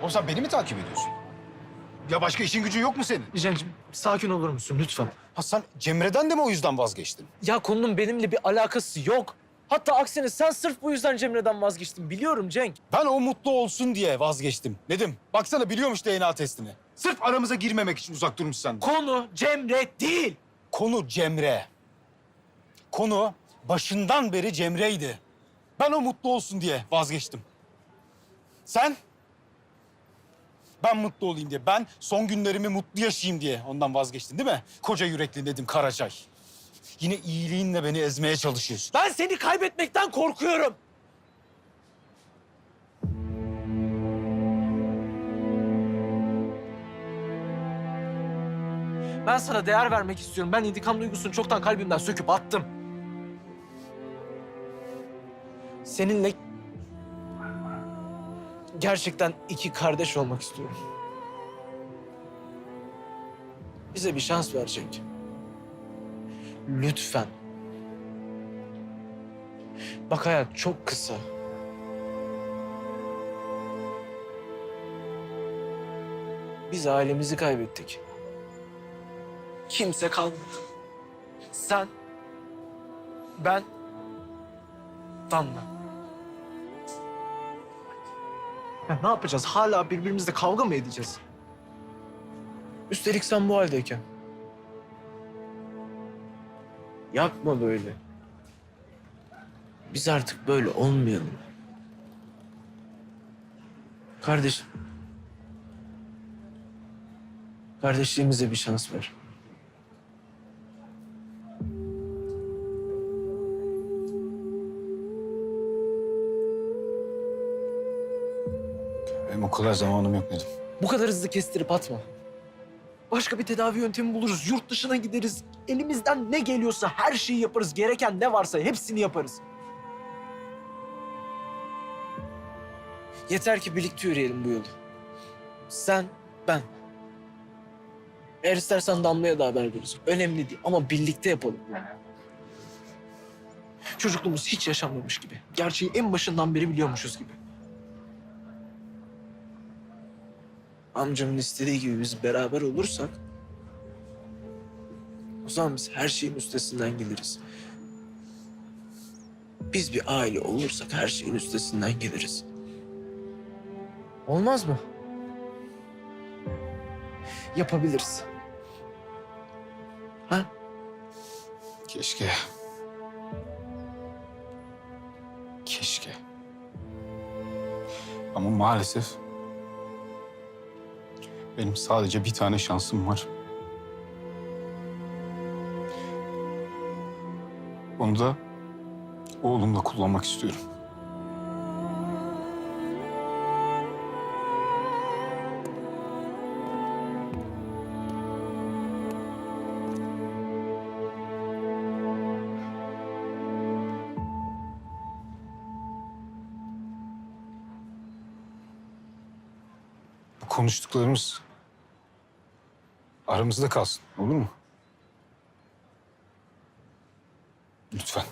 Oğlum sen beni mi takip ediyorsun? Ya başka işin gücün yok mu senin? Cenk'cim sakin olur musun lütfen? Ha sen Cemre'den de mi o yüzden vazgeçtin? Ya konunun benimle bir alakası yok. Hatta aksine sen sırf bu yüzden Cemre'den vazgeçtin. Biliyorum Cenk. Ben o mutlu olsun diye vazgeçtim. Nedim, baksana biliyormuş DNA testini. Sırf aramıza girmemek için uzak durmuş sen. Konu Cemre değil. Konu Cemre. Konu başından beri Cemre'ydi. Ben o mutlu olsun diye vazgeçtim. Sen? Ben mutlu olayım diye. Ben son günlerimi mutlu yaşayayım diye ondan vazgeçtin değil mi? Koca yürekli Nedim Karaçay. Yine iyiliğinle beni ezmeye çalışıyorsun. Ben seni kaybetmekten korkuyorum. Ben sana değer vermek istiyorum. Ben intikam duygusunu çoktan kalbimden söküp attım. Seninle gerçekten iki kardeş olmak istiyorum. Bize bir şans verecek. Lütfen. Bak hayat çok kısa. Biz ailemizi kaybettik. Kimse kalmadı. Sen, ben, Damla. Ya ne yapacağız? Hala birbirimizle kavga mı edeceğiz? Üstelik sen bu haldeyken. Yapma böyle. Biz artık böyle olmayalım. Kardeşim. Kardeşliğimize bir şans ver. Benim o kadar zamanım yok Nedim. Bu kadar hızlı kestirip atma. Başka bir tedavi yöntemi buluruz. Yurt dışına gideriz. Elimizden ne geliyorsa her şeyi yaparız. Gereken ne varsa hepsini yaparız. Yeter ki birlikte yürüyelim bu yolu. Sen, ben. Eğer istersen Damla'ya da haber veririz. Önemli değil ama birlikte yapalım. Çocukluğumuz hiç yaşanmamış gibi. Gerçeği en başından beri biliyormuşuz gibi. Amcamın istediği gibi biz beraber olursak o zaman biz her şeyin üstesinden geliriz. Biz bir aile olursak her şeyin üstesinden geliriz. Olmaz mı? Yapabiliriz. Ha? Keşke. Keşke. Ama maalesef benim sadece bir tane şansım var. Onu da oğlumla kullanmak istiyorum. Konuştuklarımız aramızda kalsın, olur mu? Lütfen.